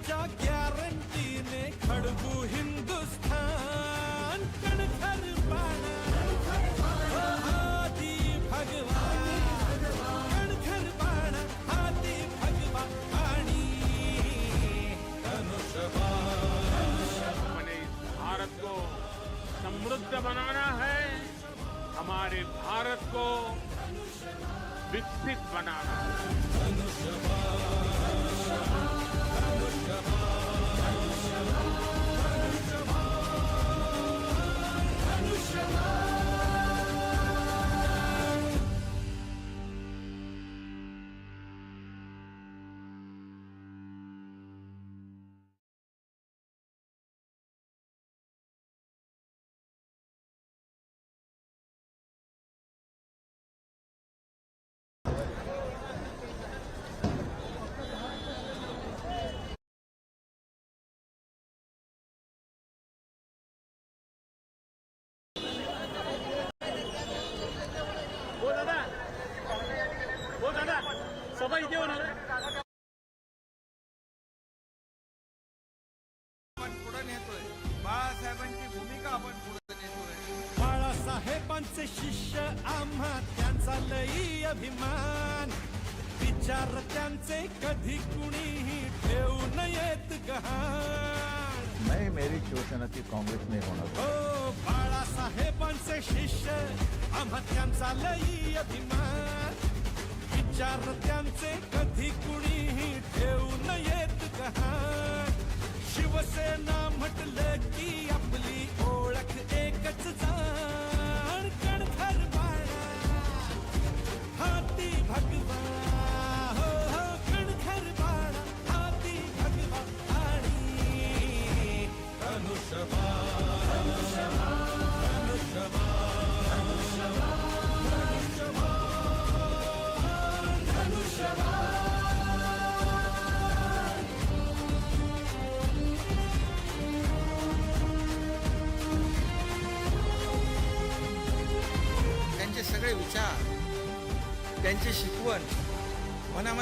मोदीजींच्या गॅरंटीने खडबू हिंदुस्थान कणखर पाणा हाती भगवान। कणखर पाणा हाती भगवान। आणि। धनुष्यबाण हमें इस भारत को समृद्ध बनाना है। हमारे भारत को विकसित बनाना है। Shabbat. हो दादा. हो दादा. सभा इथे होणार आहे.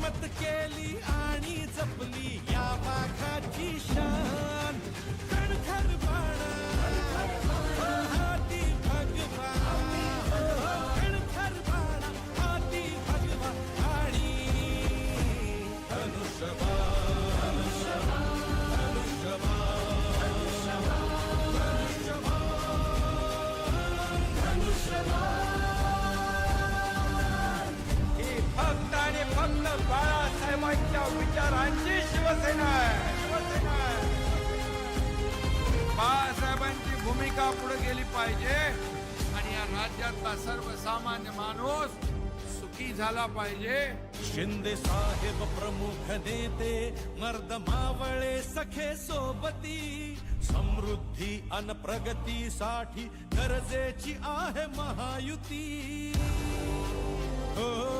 हिम्मत केली आणि जपली या वाघाची शान. कणखर आणि बाळासाहेबांच्या विचारांची शिवसेना आहे. शिवसेना बाळासाहेबांची भूमिका पुढे गेली पाहिजे आणि या राज्यातला सर्वसामान्य माणूस सुखी झाला पाहिजे. शिंदे साहेब प्रमुख नेते मर्द मावळे सखे सोबती समृद्धी अन प्रगतीसाठी गरजेची आहे महायुती. हो. हो.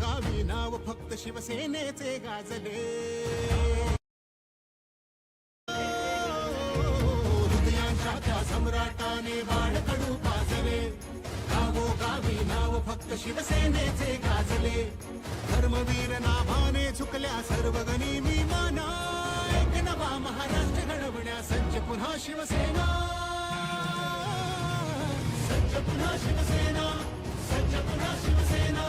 गावी नाव फक्त शिवसेनेचे गाजले. हृदयांच्या त्या सम्राटाने बाळकडू पाजले. गावोगावी नाव फक्त शिवसेनेचे गाजले. धर्मवीर नाभाने झुकल्या सर्व गणी विमाना एक नवा महाराष्ट्र घडवण्या सज्ज पुन्हा शिवसेना. सज्ज पुन्हा शिवसेना सज्ज पुन्हा शिवसेना.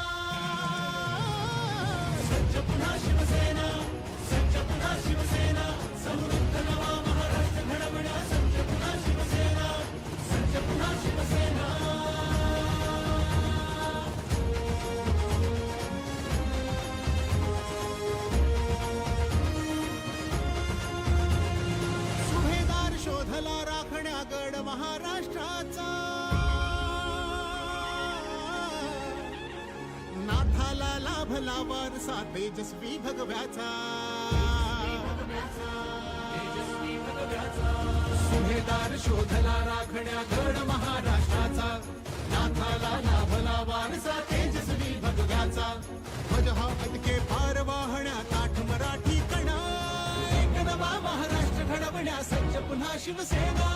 पुन्हा शिवसेना सज्ज पुन्हा शिवसेना नाथाला वारसा तेजस्वी भगव्याचा. सुभेदार शोधला राखण्या गड महाराष्ट्राचा. नाथाला लाभला वारसा तेजस्वी भगव्याचा. ध्वज हा पदके पार वाहण्या ताठ मराठी कणा. एक नवा महाराष्ट्र घडवण्या सज्ज पुन्हा शिवसेना.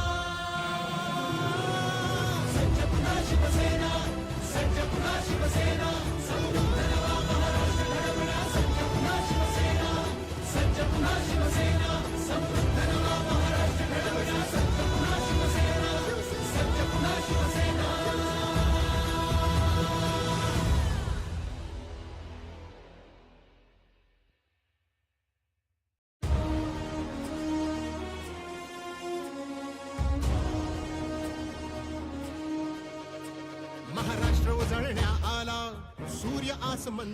सज्ज पुन्हा शिवसेना. सज्ज पुन्हा शिवसेना. शिवसेना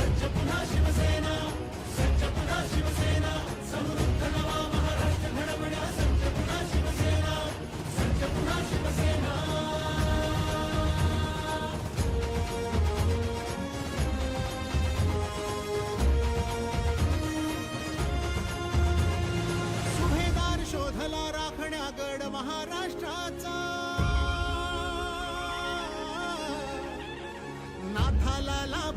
शिवसेना सज्ज पुन्हा शिवसेना समृद्ध नवा महाराष्ट्र घडवण्यासाठी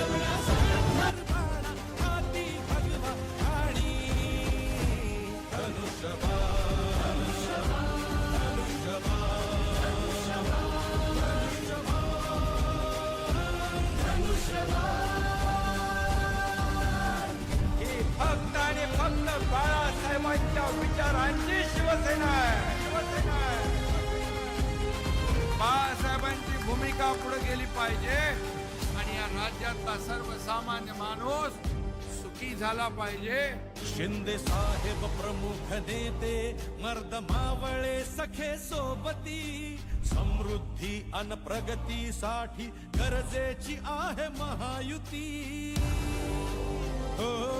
Everyone else, सुखी झाला पाहिजे. शिंदे साहेब प्रमुख नेते मर्द मावळे सखे सोबती समृद्धी अन प्रगतीसाठी गरजेची आहे महायुती. हो. हो.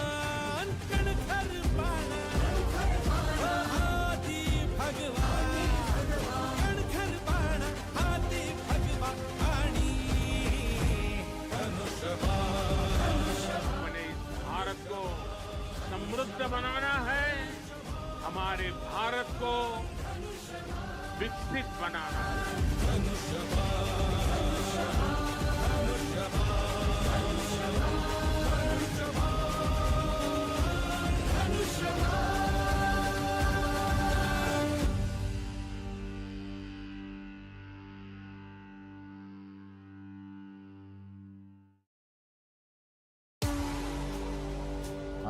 समृद्ध बनाना है। हमारे भारत को विकसित बनाना है।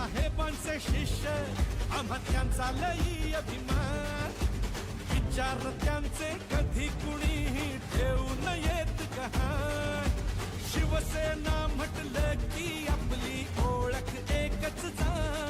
साहेबांचे शिष्य आम्हा त्यांचा लई अभिमान. विचार त्यांचे कधी कुणीही ठेवू नयेत गहाण. शिवसेना म्हटलं की आपली ओळख एकच जाण.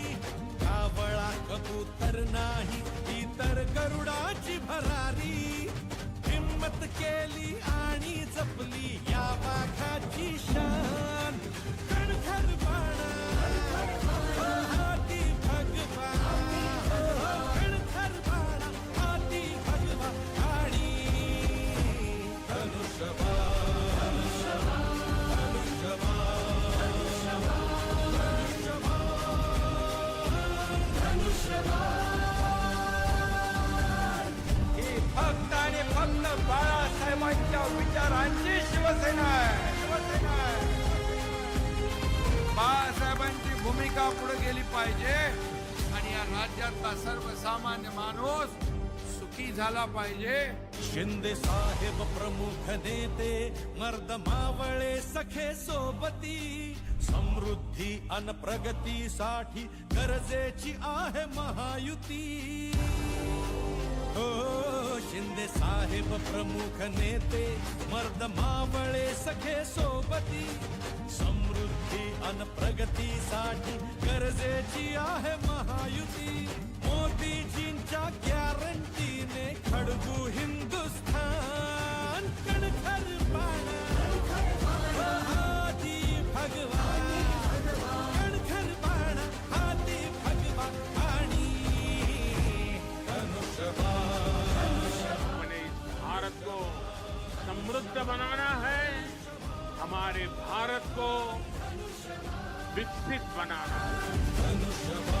कबूतर नाही इतर तर गरुडाची भरारी हिम्मत केली आणि जपली या वाघाची शान शिंदे साहेब प्रमुख नेते, मर्द मावळे सखे सोबती, समृद्धी अन प्रगतीसाठी गरजेची आहे महायुती. हो, शिंदे साहेब प्रमुख नेते, मर्द मावळे सखे सोबती, समृद्धी अन प्रगतीसाठी गरजेची आहे महायुती. मोदीजींच्या गॅरंटीने खडगू हिंदुस्थान कणखर बाणा हाती भगवान कणखर बाणा हाती भगवान आणि धनुष्यबाण हमें इस भारत को समृद्ध बनाना है हमारे भारत को विकसित बनाना है। धनुष्यबाण